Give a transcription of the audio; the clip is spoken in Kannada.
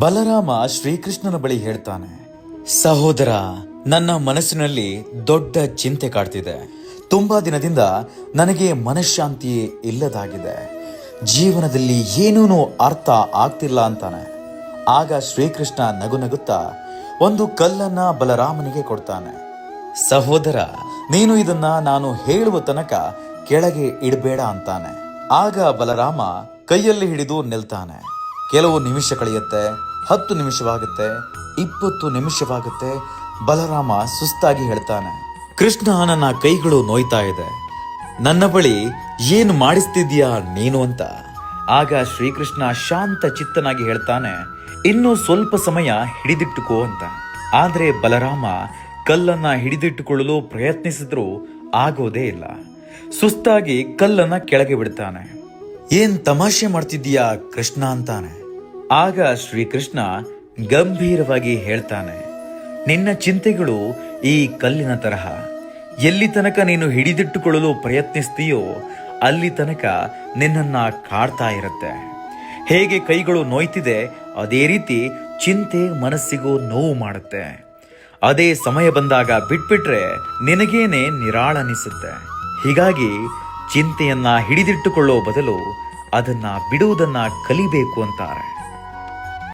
ಬಲರಾಮ ಶ್ರೀಕೃಷ್ಣನ ಬಳಿ ಹೇಳ್ತಾನೆ, ಸಹೋದರ, ನನ್ನ ಮನಸ್ಸಿನಲ್ಲಿ ದೊಡ್ಡ ಚಿಂತೆ ಕಾಡ್ತಿದೆ. ತುಂಬಾ ದಿನದಿಂದ ನನಗೆ ಮನಃಶಾಂತಿಯೇ ಇಲ್ಲದಾಗಿದೆ. ಜೀವನದಲ್ಲಿ ಏನೂ ಅರ್ಥ ಆಗ್ತಿಲ್ಲ ಅಂತಾನೆ. ಆಗ ಶ್ರೀಕೃಷ್ಣ ನಗು ನಗುತ್ತಾ ಒಂದು ಕಲ್ಲನ್ನ ಬಲರಾಮನಿಗೆ ಕೊಡ್ತಾನೆ, ಸಹೋದರ, ನೀನು ಇದನ್ನ ನಾನು ಹೇಳುವ ತನಕ ಕೆಳಗೆ ಇಡಬೇಡ ಅಂತಾನೆ. ಆಗ ಬಲರಾಮ ಕೈಯಲ್ಲಿ ಹಿಡಿದು ನಿಲ್ತಾನೆ. ಕೆಲವು ನಿಮಿಷ ಕಳೆಯುತ್ತೆ, ಹತ್ತು ನಿಮಿಷವಾಗುತ್ತೆ, ಇಪ್ಪತ್ತು ನಿಮಿಷವಾಗುತ್ತೆ. ಬಲರಾಮ ಸುಸ್ತಾಗಿ ಹೇಳ್ತಾನೆ, ಕೃಷ್ಣ ನನ್ನ ಕೈಗಳು ನೋಯ್ತಾ ಇದೆ. ನನ್ನ ಬಳಿ ಏನು ಮಾಡಿಸ್ತಿದ್ಯಾ ನೀನು ಅಂತ? ಆಗ ಶ್ರೀಕೃಷ್ಣ ಶಾಂತ ಚಿತ್ತನಾಗಿ ಹೇಳ್ತಾನೆ, ಇನ್ನು ಸ್ವಲ್ಪ ಸಮಯ ಹಿಡಿದಿಟ್ಟುಕೋ ಅಂತ. ಆದರೆ ಬಲರಾಮ ಕಲ್ಲನ್ನ ಹಿಡಿದಿಟ್ಟುಕೊಳ್ಳಲು ಪ್ರಯತ್ನಿಸಿದ್ರೂ ಆಗೋದೇ ಇಲ್ಲ. ಸುಸ್ತಾಗಿ ಕಲ್ಲನ್ನ ಕೆಳಗೆ ಬಿಡ್ತಾನೆ. ಏನ್ ತಮಾಷೆ ಮಾಡ್ತಿದ್ದೀಯಾ ಕೃಷ್ಣ? ಅಂತಾನೆ. ಆಗ ಶ್ರೀಕೃಷ್ಣ ಗಂಭೀರವಾಗಿ ಹೇಳ್ತಾನೆ, ನಿನ್ನ ಚಿಂತೆಗಳು ಈ ಕಲ್ಲಿನ ತರಹ. ಎಲ್ಲಿ ತನಕ ನೀನು ಹಿಡಿದಿಟ್ಟುಕೊಳ್ಳಲು ಪ್ರಯತ್ನಿಸ್ತೀಯೋ ಅಲ್ಲಿ ತನಕ ನಿನ್ನನ್ನ ಕಾಡ್ತಾ ಇರುತ್ತೆ. ಹೇಗೆ ಕೈಗಳು ನೋಯ್ತಿದೆ ಅದೇ ರೀತಿ ಚಿಂತೆ ಮನಸ್ಸಿಗೂ ನೋವು ಮಾಡುತ್ತೆ. ಅದೇ ಸಮಯ ಬಂದಾಗ ಬಿಟ್ಬಿಟ್ರೆ ನಿನಗೇನೆ ನಿರಾಳನಿಸುತ್ತೆ. ಹೀಗಾಗಿ ಚಿಂತೆಯನ್ನ ಹಿಡಿದಿಟ್ಟುಕೊಳ್ಳೋ ಬದಲು ಅದನ್ನ ಬಿಡುವುದನ್ನ ಕಲಿಬೇಕು ಅಂತಾರೆ.